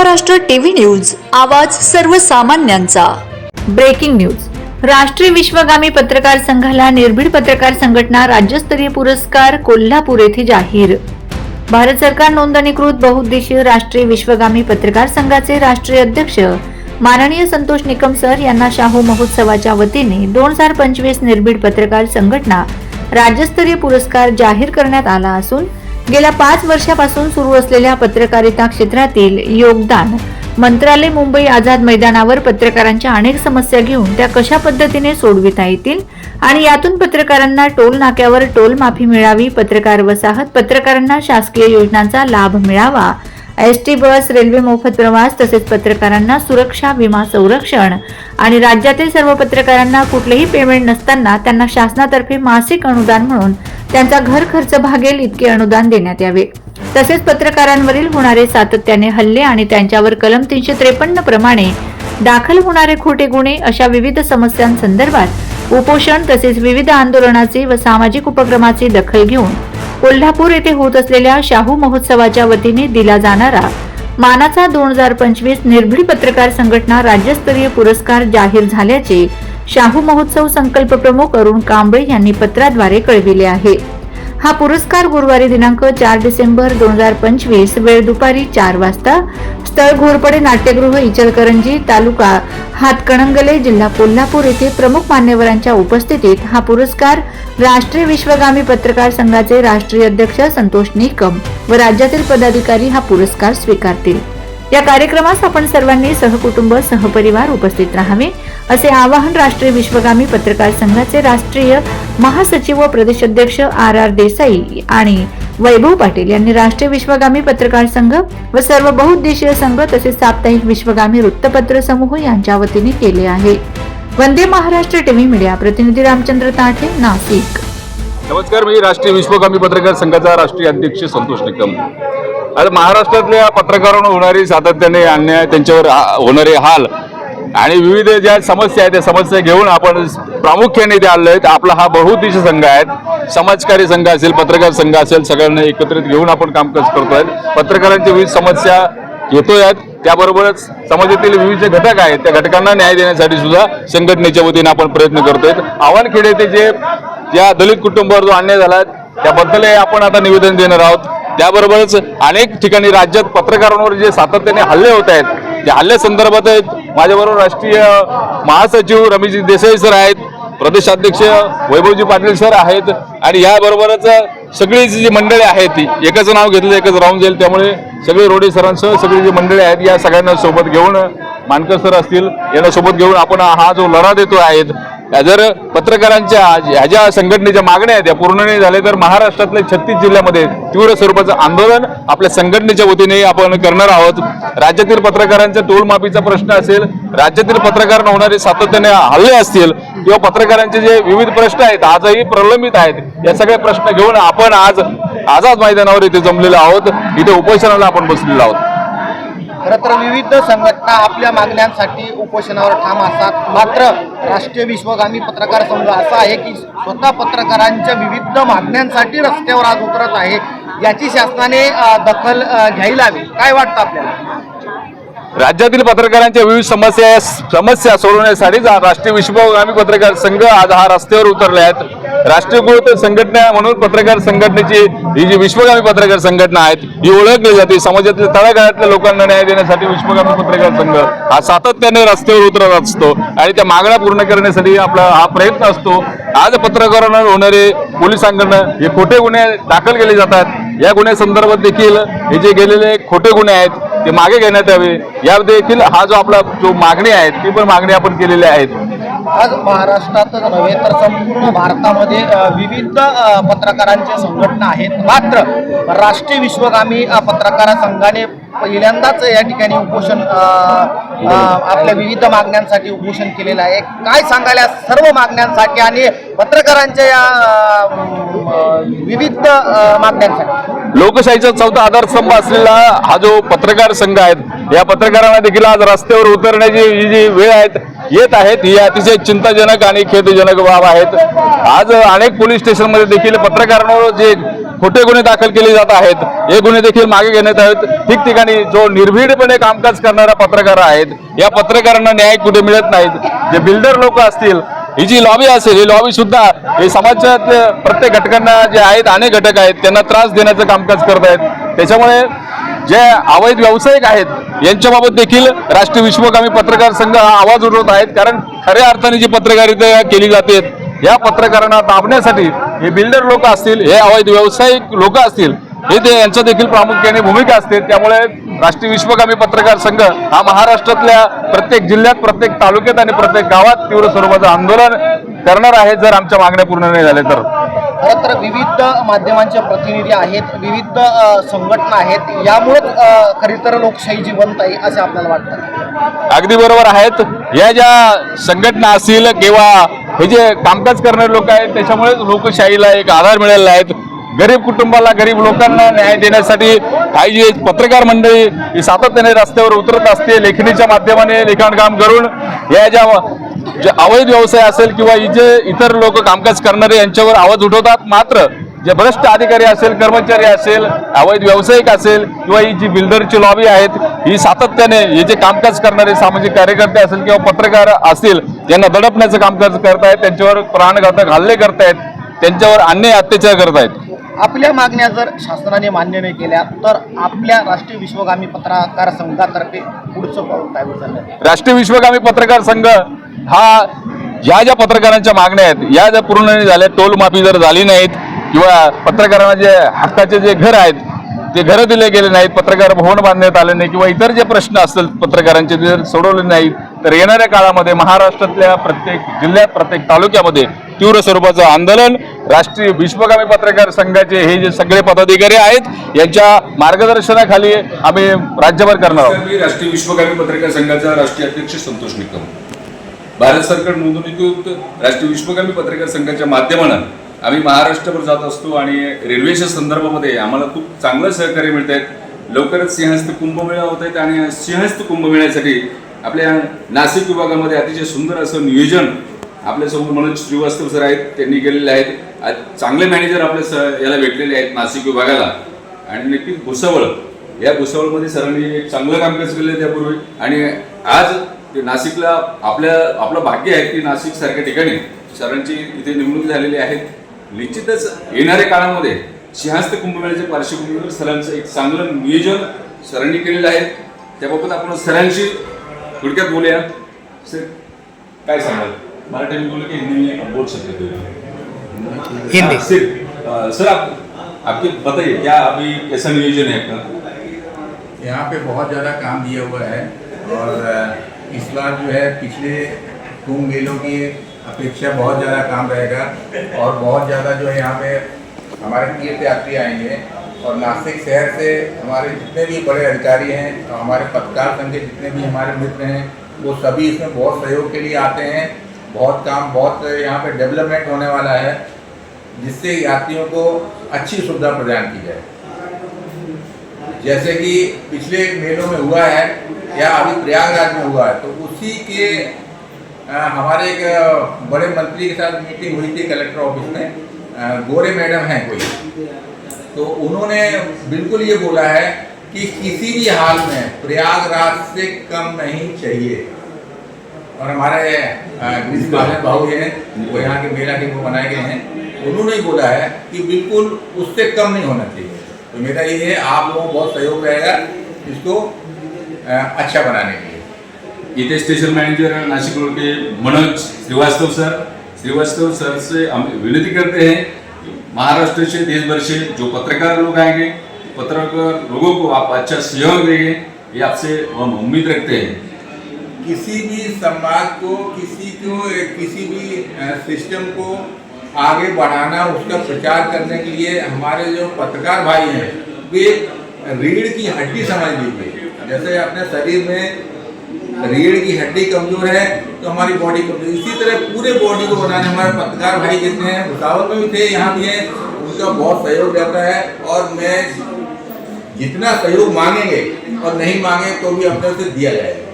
Maharashtra TV news आवाज सर्वसामान्यांचा. Breaking news. राष्ट्रीय विश्वगामी पत्रकार संघाला निर्भीड पत्रकार संघटना राज्यस्तरीय पुरस्कार कोल्हापूर येथे जाहीर. भारत सरकार नोंदणीकृत बहुउद्देशीय राष्ट्रीय विश्वगामी पत्रकार संघाचे राष्ट्रीय अध्यक्ष माननीय संतोष निकम सर यांना शाहू महोत्सवाच्या वतीने दोन हजार पंचवीस निर्भीड पत्रकार संघटना राज्यस्तरीय पुरस्कार जाहीर करण्यात आला असून गेल्या पाच वर्षापासून सुरू असलेल्या पत्रकारिता क्षेत्रातील योगदान मंत्रालय मुंबई आझाद मैदानावर पत्रकारांच्या अनेक समस्या घेऊन त्या कशा पद्धतीने सोडविता येतील आणि यातून पत्रकारांना टोल नाक्यावर टोल माफी मिळावी पत्रकार वसाहत पत्रकारांना शासकीय योजनांचा लाभ मिळावा एस टी बस रेल्वे मोफत प्रवास तसेच पत्रकारांना सुरक्षा विमा संरक्षण आणि राज्यातील सर्व पत्रकारांना कुठलेही पेमेंट नसताना त्यांना शासनातर्फे मासिक अनुदान म्हणून त्यांचा घर खर्च भागेल इतके अनुदान देण्यात यावे. तसेच पत्रकारांवरील होणारे सातत्याने हल्ले आणि त्यांच्यावर कलम तीनशे त्रेपन्न प्रमाणे दाखल होणारे खोटे गुन्हे अशा विविध समस्यांसंदर्भात उपोषण तसेच विविध आंदोलनाचे व सामाजिक उपक्रमाची दखल घेऊन कोल्हापूर येथे होत असलेल्या शाहू महोत्सवाच्या वतीने दिला जाणारा मानाचा दोन हजार पंचवीस निर्भीड पत्रकार संघटना राज्यस्तरीय पुरस्कार जाहीर झाल्याचे शाहू महोत्सव संकल्प प्रमुख अरुण कांबळे यांनी पत्राद्वारे कळविले आहे. हा पुरस्कार गुरुवारी दिनांक चार डिसेंबर दोन हजार पंचवीस वेळ दुपारी चार वाजता स्थळ घोरपडे नाट्यगृह इचलकरंजी तालुका हातकणंगले जिल्हा कोल्हापूर येथे प्रमुख मान्यवरांच्या उपस्थितीत हा पुरस्कार राष्ट्रीय विश्वगामी पत्रकार संघाचे राष्ट्रीय अध्यक्ष संतोष निकम व राज्यातील पदाधिकारी हा पुरस्कार स्वीकारतील. या कार्यक्रमास आपण सर्वांनी सहकुटुंब सहपरिवार उपस्थित राहावे. असे आवाहन राष्ट्रीय विश्वगामी पत्रकार संघाचे राष्ट्रीय महासचिव व प्रदेशाध्यक्ष आर आर देसाई आणि वैभव पाटील यांनी राष्ट्रीय विश्वगामी पत्रकार संघ व सर्व बहुउद्देशीय संघ तसेच साप्ताहिक विश्वगामी वृत्तपत्र समूह यांच्या वतीने केले आहे. वंदे महाराष्ट्र टीव्ही मीडिया प्रतिनिधी रामचंद्र ताठे नाशिक. नमस्कार मी राष्ट्रीय विश्वगामी पत्रकार संघाचा राष्ट्रीय अध्यक्ष संतोष निकम. आता महाराष्ट्रातल्या पत्रकारांवर होणारी सातत्याने अन्याय त्यांच्यावर होणारे हाल आणि विविध ज्या समस्या आहेत त्या समस्या घेऊन आपण प्रामुख्याने ते आलो आहेत आपला हा बहुउद्देशीय संघ आहे. समाजकारी संघ असेल पत्रकार संघ असेल सगळ्यांना एकत्रित घेऊन आपण कामकाज करतोय. पत्रकारांच्या विविध समस्या घेतोय आहेत त्याबरोबरच समाजातील विविध जे घटक आहेत त्या घटकांना न्याय देण्यासाठी सुद्धा संघटनेच्या वतीने आपण प्रयत्न करतोय. आव्हानखेडे येथे जे ज्या दलित कुटुंबावर जो अन्याय झाला त्याबद्दलही आपण आता निवेदन देणार आहोत. त्याबरोबरच अनेक ठिकाणी राज्यात पत्रकारांवर जे सातत्याने हल्ले होत आहेत त्या हल्ल्या संदर्भात माझ्याबरोबर राष्ट्रीय महासचिव रमेशजी देसाई सर आहेत प्रदेशाध्यक्ष वैभवजी पाटील सर आहेत आणि याबरोबरच सगळी जी मंडळी आहेत ती एकच नाव घेतलं एकच राहून जाईल त्यामुळे सगळे रोडे सरांसह सगळी जी मंडळी आहेत या सगळ्यांना सोबत घेऊन मानकर सर असतील यांना सोबत घेऊन आपण हा जो लढा देतो आहेत जर पत्रकारांच्या ह्या ज्या संघटनेच्या मागण्या आहेत त्या पूर्ण नाही झाल्या तर महाराष्ट्रातल्या छत्तीस जिल्ह्यामध्ये तीव्र स्वरूपाचं आंदोलन आपल्या संघटनेच्या वतीने आपण करणार आहोत. राज्यातील पत्रकारांच्या टोलमाफीचा प्रश्न असेल राज्यातील पत्रकारांना होणारे सातत्याने हल्ले असतील किंवा पत्रकारांचे जे विविध प्रश्न आहेत आजही प्रलंबित आहेत या सगळे प्रश्न घेऊन आपण आज आझाद मैदानावर इथे जमलेलो आहोत. इथे उपोषणाला आपण बसलेलो आहोत. खरं तर विविध संघटना आपल्या मागण्यांसाठी उपोषणावर ठाम असतात. मात्र राष्ट्रीय विश्वगामी पत्रकार संघ असा आहे की स्वतः पत्रकारांच्या विविध मागण्यांसाठी रस्त्यावर आज उतरत आहे. याची शासनाने दखल घ्यायला हवी. काय वाटतं आपल्याला? राज्यातील पत्रकारांच्या विविध समस्या समस्या सोडवण्यासाठी राष्ट्रीय विश्वगामी पत्रकार संघ आज हा रस्त्यावर उतरले आहेत. राष्ट्रीयकृत संघटना म्हणून पत्रकार संघटनेची ही जी विश्वगामी पत्रकार संघटना आहेत ही ओळखली जाते. समाजातील तळागाळातल्या लोकांना न्याय देण्यासाठी विश्वगामी पत्रकार संघ हा सातत्याने रस्त्यावर उतरत असतो आणि त्या मागण्या पूर्ण करण्यासाठी आपला हा प्रयत्न असतो. आज पत्रकारांवर होणारे पोलिसांकडनं हे खोटे गुन्हे दाखल केले जातात. या गुन्ह्यासंदर्भात देखील हे जे गेलेले खोटे गुन्हे आहेत ते मागे घेण्यात यावे. या देखील हा जो आपला जो मागणी आहे ती पण मागणी आपण केलेली आहेत. आज महाराष्ट्रातच नव्हे तर संपूर्ण भारतामध्ये विविध पत्रकारांचे पत्रकारांच्या संघटना आहेत. मात्र राष्ट्रीय विश्वगामी पत्रकार संघाने पहिल्यांदाच या ठिकाणी उपोषण आपल्या विविध मागण्यांसाठी उपोषण केलेलं आहे. काय सांगायला सर्व मागण्यांसाठी आणि पत्रकारांच्या या विविध मागण्यांसाठी? लोकशाहीचा चौथा आधारस्तंभ असलेला हा जो पत्रकार संघ आहेत या पत्रकारांना देखील आज रस्त्यावर उतरण्याची जी वेळ आहेत येत आहेत. ही अतिशय चिंताजनक आणि खेदजनक बाब आहेत. आज अनेक पोलीस स्टेशनमध्ये देखील पत्रकारांवर जे खोटे गुन्हे दाखल केले जात आहेत हे गुन्हे देखील मागे घेण्यात आहेत ठिकठिकाणी जो निर्भीडपणे कामकाज करणारा पत्रकार आहेत या पत्रकारांना न्याय कुठे मिळत नाहीत. जे बिल्डर लोक असतील ही जी लॉबी असेल ही लॉबी सुद्धा हे समाजात प्रत्येक घटकांना जे आहेत अनेक घटक आहेत त्यांना त्रास देण्याचं कामकाज करत आहेत त्याच्यामुळे जे अवैध व्यावसायिक आहेत यांच्याबाबत देखील राष्ट्रीय विश्वगामी पत्रकार संघ हा आवाज उठवत आहेत. कारण खऱ्या अर्थाने जी पत्रकारिता केली जाते या पत्रकारांना दाबण्यासाठी हे बिल्डर लोक असतील हे अवैध व्यावसायिक लोक असतील हे ते यांचं देखील प्रामुख्याने भूमिका असते. त्यामुळे राष्ट्रीय विश्वगामी पत्रकार संघ हा महाराष्ट्रातल्या प्रत्येक जिल्ह्यात प्रत्येक तालुक्यात आणि प्रत्येक गावात तीव्र स्वरूपाचं आंदोलन करणार आहे जर आमच्या मागण्या पूर्ण नाही झाल्या तर. तर विविध माध्यमांचे प्रतिनिधी आहेत विविध संघटना आहेत. यामुळेच खरी तर लोकशाही जिवंत आहे असे आपल्याला वाटतं. अगदी बरोबर आहेत. या ज्या संघटना असतील किंवा हे जे कामकाज करणारे लोक आहेत त्याच्यामुळेच लोकशाहीला एक आधार मिळालेला आहे. गरीब कुटुंबाला गरीब लोकांना न्याय देण्यासाठी काही जी पत्रकार मंडळी सातत्याने रस्त्यावर उतरत असते लेखणीच्या माध्यमाने लिखाणकाम करून या ज्या जे अवैध व्यवसाय असेल किंवा ही जे इतर लोक कामकाज करणारे यांच्यावर आवाज उठवतात मात्र जे भ्रष्ट अधिकारी असेल कर्मचारी असेल अवैध व्यावसायिक असेल किंवा ही जी बिल्डरची लॉबी आहेत ही सातत्याने हे जे कामकाज करणारे सामाजिक कार्यकर्ते असेल किंवा पत्रकार असतील यांना दडपण्याचं कामकाज करतायत त्यांच्यावर प्राणघातक हल्ले करतायत त्यांच्यावर अन्याय अत्याचार करतायत. आपल्या मागण्या जर शासनाने मान्य नाही केल्या तर आपल्या राष्ट्रीय विश्वगामी पत्रकार संघातर्फे पुढचं पाऊल काय उचललं राष्ट्रीय विश्वगामी पत्रकार संघ हा ज्या ज्या पत्रकारांच्या मागण्या आहेत या जर पूर्ण नाही झाल्या टोल माफी जर झाली नाहीत किंवा पत्रकारांना जे हक्काचे जे घर आहेत ते घरं दिले गेले नाहीत पत्रकार भवन बांधण्यात आले नाही किंवा इतर जे प्रश्न असतील पत्रकारांचे जर सोडवले नाहीत तर येणाऱ्या काळामध्ये महाराष्ट्रातल्या प्रत्येक जिल्ह्यात प्रत्येक तालुक्यामध्ये तीव्र स्वरूपाचं आंदोलन राष्ट्रीय विश्वगामी पत्रकार संघाचे हे जे सगळे पदाधिकारी आहेत यांच्या मार्गदर्शनाखाली आम्ही राज्यभर करणार आहोत. मी राष्ट्रीय विश्वगामी पत्रकार संघाचा राष्ट्रीय अध्यक्ष संतोष निकम. भारत सरकार नोंदणीकृत राष्ट्रीय विश्वगामी पत्रकार संघाच्या माध्यमानं आम्ही महाराष्ट्रभर जात असतो आणि रेल्वेच्या संदर्भामध्ये आम्हाला खूप चांगलं सहकार्य मिळत आहेत लवकरच सिंहस्थ कुंभमेळा होत आहेत आणि सिंहस्थ कुंभमेळ्यासाठी आपल्या नाशिक विभागामध्ये अतिशय सुंदर असं नियोजन आपल्यासमोर मनोज श्रीवास्तव सर आहेत त्यांनी केलेले आहेत. आज चांगले मॅनेजर आपल्या स याला भेटलेले आहेत नाशिक विभागाला. आणि नक्की भुसावळ या भुसावळमध्ये सरांनी एक चांगलं कामकाज केलं त्यापूर्वी? आणि आज ते नाशिकला आपल्या आपलं भाग्य आहे की नाशिक सारख्या ठिकाणी सरांची इथे निवडणूक झालेली आहे. निश्चितच येणाऱ्या काळामध्ये सिंहास्त कुंभमेळ्याच्या पार्श्वभूमीवर सरांचं एक चांगलं नियोजन सरांनी केलेलं आहे. त्याबाबत आपण सरांशी थोडक्यात बोलूया. सर काय सांगाल? हिंदी में आप बोल सकते हो हिंदी। हाँ, सर सर आप आपके बताइए क्या अभी कैसा नियोजन है आपका यहाँ पे बहुत ज़्यादा काम दिया हुआ है और इस बार जो है पिछले कुंभ मेलों की अपेक्षा बहुत ज़्यादा काम रहेगा और बहुत ज़्यादा जो है यहाँ पे हमारे तीर्थ यात्री आएँगे और नासिक शहर से हमारे जितने भी बड़े अधिकारी हैं और हमारे पत्रकार संघ के जितने भी हमारे मित्र हैं वो सभी इसमें बहुत सहयोग के लिए आते हैं बहुत काम बहुत यहाँ पे डेवलपमेंट होने वाला है जिससे यात्रियों को अच्छी सुविधा प्रदान की जाए। जैसे कि पिछले मेलों में हुआ है या अभी प्रयागराज में हुआ है तो उसी के अ, हमारे एक बड़े मंत्री के साथ मीटिंग हुई थी कलेक्टर ऑफ़िस में गोरे मैडम हैं कोई। तो उन्होंने बिल्कुल ये बोला है कि किसी भी हाल में प्रयागराज से कम नहीं चाहिए। और हमारे बालन भाऊ हैं, वो यहाँ के मेला के वो बनाए गए हैं, उन्होंने ही बोला है कि बिल्कुल उससे कम नहीं होना चाहिए। तो मेरा ये है, आप लोगों को बहुत सहयोग रहेगा इसको अच्छा बनाने के लिए। इथे स्टेशन मैनेजर नाशिक रोड के मनोज श्रीवास्तव सर। श्रीवास्तव सर से हम विनती करते हैं महाराष्ट्र से देश भर से जो पत्रकार लोग आएँगे, पत्रकार लोगों को आप अच्छा सहयोग देंगे, ये आपसे हम उम्मीद रखते हैं। किसी भी समाज को, किसी को किसी भी सिस्टम को आगे बढ़ाना, उसका प्रचार करने के लिए हमारे जो पत्रकार भाई हैं, वे रीढ़ की हड्डी समझ लीजिए। जैसे अपने शरीर में रीढ़ की हड्डी कमज़ोर है तो हमारी बॉडी कमज़ोर इसी तरह पूरे बॉडी को बनाने हमारे पत्रकार भाई जितने हैं, भुसावल में भी थे, यहाँ भी हैं, उनका बहुत सहयोग रहता है। और मैं जितना सहयोग मांगेंगे और नहीं मांगे तो भी अपने से दिया जाएगा।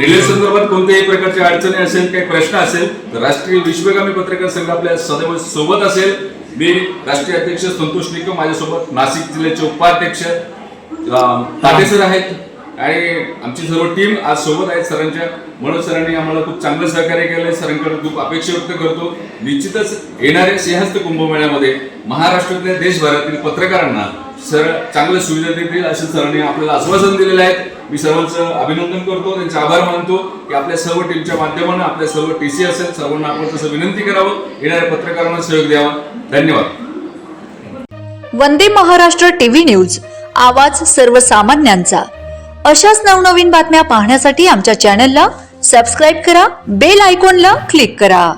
रेल्वे संदर्भात कोणत्याही प्रकारच्या अडचणी असेल काही प्रश्न असेल तर राष्ट्रीय विश्वगामी पत्रकार संघ आपल्या सदैव सोबत असेल. मी राष्ट्रीय अध्यक्ष संतोष निकम माझ्यासोबत नाशिक जिल्ह्याचे उपाध्यक्ष ताटे सर आहेत. आणि आमची सर्व टीम आज सोबत आहेत सरांच्या. म्हणून सरांनी आम्हाला खूप चांगलं सहकार्य केलंय. सरांकडे खूप अपेक्षा व्यक्त करतो. निश्चितच येणाऱ्या सिंहस्थ कुंभमेळ्यामध्ये महाराष्ट्रातल्या देशभरातील पत्रकारांना सर चांगल्या सुविधा देतील असे सरांनी आपल्याला आश्वासन दिलेलं आहे. मी सर्वांचं अभिनंदन करतो त्यांचे आभार मानतो की आपल्या सर्व टीमच्या माध्यमानं आपल्या सर्व टी सी असेल सर्वांना आपण तसं विनंती करावं. येणाऱ्या पत्रकारांना सहयोग द्यावा. धन्यवाद. वंदे महाराष्ट्र टीव्ही न्यूज आवाज सर्वसामान्यांचा. अशाच नवनवीन बातम्या पाहण्यासाठी आमच्या चॅनलला सबस्क्राईब करा बेल आयकॉनला क्लिक करा.